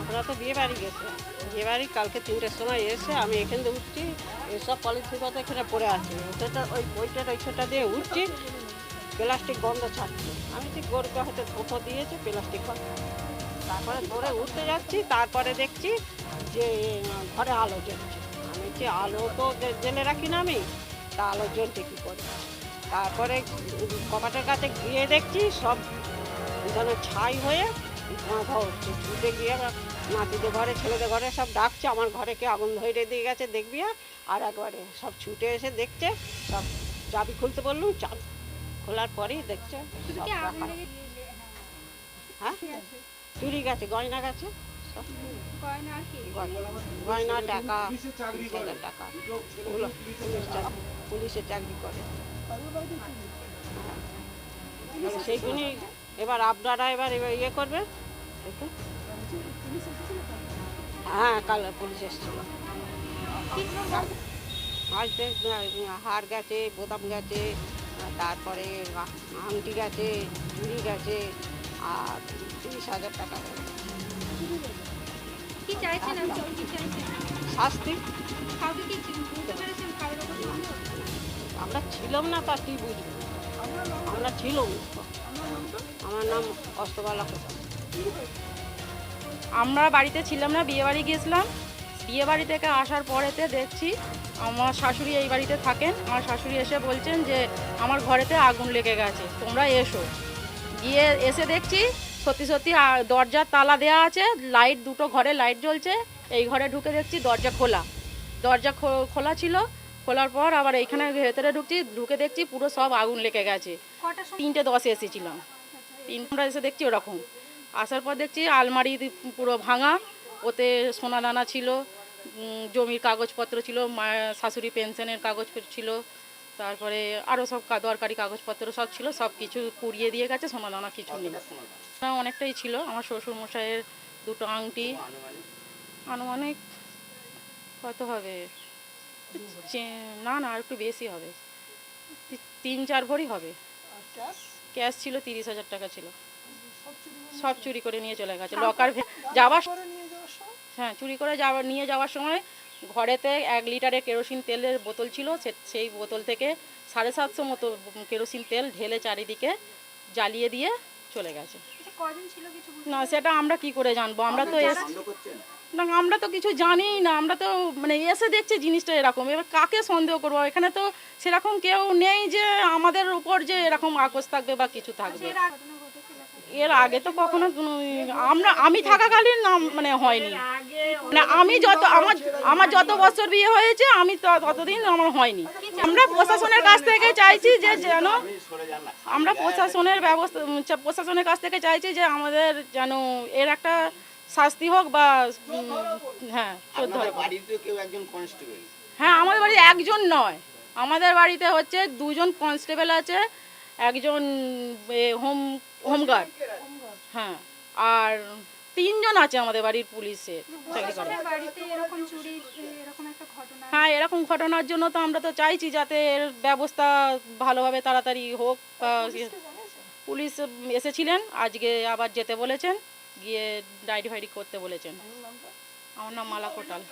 আমরা তো বিয়ে বাড়ি গেছি। বিয়ে বাড়ি কালকে তিনটের সময় এসে আমি এখান থেকে উঠছি, এসব পলিথিন কথা এখানে পড়ে আছে। ওটা ওই বইটার ওই ছোটা দিয়ে উঠছি প্লাস্টিক গন্ধ ছাড়ছে। আমি ঠিক গরুকে হয়তো ছোটো দিয়েছি, প্লাস্টিক গন্ধ তারপরে ধরে উঠতে যাচ্ছি, তারপরে দেখছি যে, ঘরে আলো জ্বলছে। আমি যে আলো তো জেনে রাখি না আমি, তা আলো জ্বলছে কী করে? তারপরে কপাটের কাছে গিয়ে দেখছি, সব যেন ছাই হয়ে বাঁধা হচ্ছে। ছুটে গিয়ে নাতিদের ঘরে, ছেলেদের ঘরে সব ডাকছে, আমার ঘরে কে আগুন ধরে দিয়ে গেছে, দেখবি আর। আর একবারে সব ছুটে এসে দেখছে, সব চাবি খুলতে বললুম, চাবি খোলার পরেই দেখছ হ্যাঁ? চুরি গেছে গয়না গেছে? সব? গয়না- গয়না টাকা পুলিশ চাকরি পুলিশে চাকরি করে। হ্যাঁ। সেইগুলি এবার আপনারা এবার এবার ইয়ে করবে হ্যাঁ কাল পুলিশ এসেছিল। আজ হার গেছে বোতাম গেছে তারপরে আংটি গেছে চুড়ি গেছে আর তিরিশ হাজার টাকা কি চাইছেন চাইছেন? শাস্তি? আমরা ছিলাম না তা কি বুঝব? আমরা ছিলাম। আমার নাম অস্তবালা আমরা বাড়িতে ছিলাম না বিয়ে বাড়ি গিয়েছিলাম। বিয়ে বাড়ি থেকে আসার পরেতে দেখছি আমার শাশুড়ি এই বাড়িতে থাকেন। আমার শাশুড়ি এসে বলছেন যে আমার ঘরেতে আগুন লেগে গেছে তোমরা এসো। গিয়ে এসে দেখছি সত্যি সত্যি দরজার তালা দেওয়া আছে লাইট দুটো ঘরে লাইট জ্বলছে। এই ঘরে ঢুকে দেখছি দরজা খোলা। দরজা খোলা ছিল। খোলার পর আবার এইখানে ভেতরে ঢুকছি ঢুকে দেখছি পুরো সব আগুন লেগে গেছে। তিনটে দশে এসেছিলাম। তিনটা এসে দেখছি ওরকম। আসার পর দেখছি আলমারি পুরো ভাঙা। ওতে সোনা দানা ছিল জমির কাগজপত্র ছিল মায়ের শাশুড়ি পেনশনের কাগজ ছিল, তারপরে আরও সব দরকারি কাগজপত্র সব ছিল, সব কিছু পুড়িয়ে দিয়ে গেছে, সোনা দানা কিছু নেই। অনেকটাই ছিল, আমার শ্বশুর মশাইয়ের দুটো আংটি। আনুমানিক কত হবে? না না, আর একটু বেশি হবে। তিন, চার ভরি হবে। ক্যাশ ছিল তিরিশ হাজার টাকা ছিল। সব চুরি করে নিয়ে চলে গেছে। লকার যাওয়ার হ্যাঁ চুরি করে যাওয়া নিয়ে যাওয়ার সময় ঘরেতে এক লিটারের কেরোসিন তেলের বোতল ছিল সেই বোতল থেকে সাড়ে সাতশো মতো কেরোসিন তেল ঢেলে চারিদিকে জ্বালিয়ে দিয়ে চলে গেছে। আচ্ছা না সেটা আমরা কি করে জানব? আমরা তো এস না আমরা তো কিছু জানি না আমরা তো মানে এসে দেখছি জিনিসটা এরকম। এবার কাকে সন্দেহ করব? এখানে তো সেরকম কেউ নেই যে আমাদের উপর যে এরকম আকোশ থাকবে বা কিছু থাকবে। এর আগে তো কখনো আমরা আমি থাকাকালীন মানে হয়নি। মানে আমি যত আমার আমার যত বছর বিয়ে হয়েছে আমি ত- ততদিন আমার হয়নি। আমরা প্রশাসনের কাছ থেকে চাইছি যে যেন আমরা প্রশাসনের ব্যবস্থা প্রশাসনের কাছ থেকে চাইছি যে আমাদের যেন এর একটা শাস্তি হোক বা হ্যাঁ হ্যাঁ আমাদের বাড়ি একজন নয়। আমাদের বাড়িতে হচ্ছে দুজন কনস্টেবল আছে একজন হোম হোমগার্ড হ্যাঁ আর তিনজন আছে আমাদের বাড়ির পুলিশে। হ্যাঁ এরকম ঘটনার জন্য তো আমরা তো চাইছি যাতে এর ব্যবস্থা ভালোভাবে তাড়াতাড়ি হোক পুলিশ এসেছিলেন আজকে আবার যেতে বলেছেন গিয়ে ডায়েরি ফাইরি করতে বলেছেন। আমার নাম মালা কোটাল।